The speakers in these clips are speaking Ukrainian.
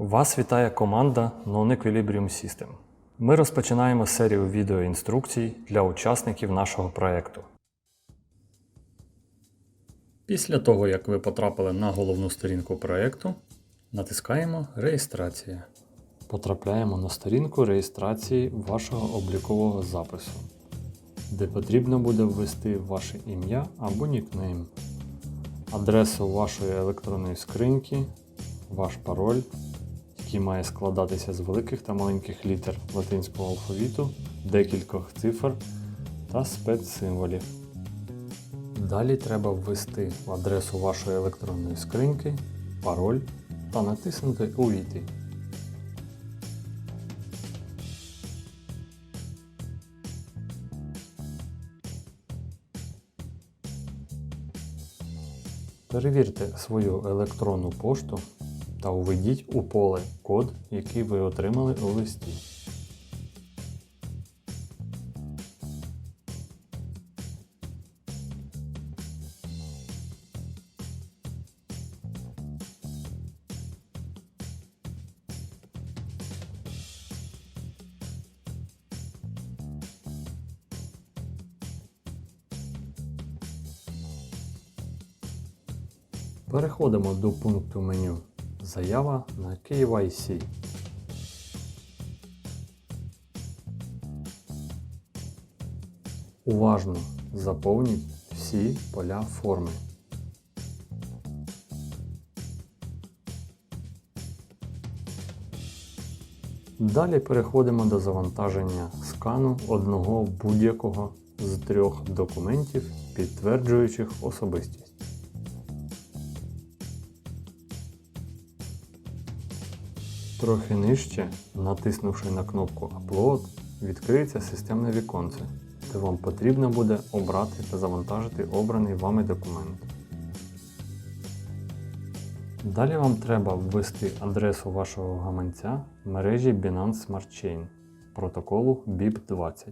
Вас вітає команда Non-Equilibrium System. Ми розпочинаємо серію відеоінструкцій для учасників нашого проєкту. Після того, як ви потрапили на головну сторінку проєкту, натискаємо Реєстрація. Потрапляємо на сторінку реєстрації вашого облікового запису, де потрібно буде ввести ваше ім'я або нікнейм, адресу вашої електронної скриньки, ваш пароль, який має складатися з великих та маленьких літер латинського алфавіту, декількох цифр та спецсимволів. Далі треба ввести в адресу вашої електронної скриньки, пароль та натиснути Увійти. Перевірте свою електронну пошту та введіть у поле код, який ви отримали у листі. Переходимо до пункту меню Заява на KYC. Уважно заповніть всі поля форми. Далі переходимо до завантаження скану одного будь-якого з трьох документів, підтверджуючих особистість. Трохи нижче, натиснувши на кнопку Upload, відкриється системне віконце, де вам потрібно буде обрати та завантажити обраний вами документ. Далі вам треба ввести адресу вашого гаманця в мережі Binance Smart Chain протоколу BIP20.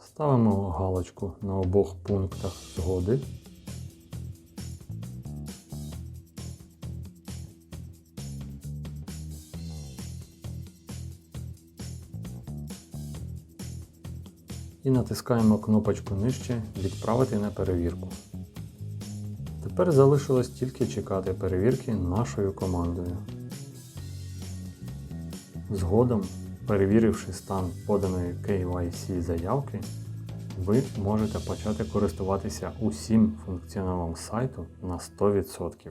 Ставимо галочку на обох пунктах згоди. І натискаємо кнопочку нижче Відправити на перевірку. Тепер залишилось тільки чекати перевірки нашою командою. Згодом, перевіривши стан поданої KYC заявки, ви можете почати користуватися усім функціоналом сайту на 100%.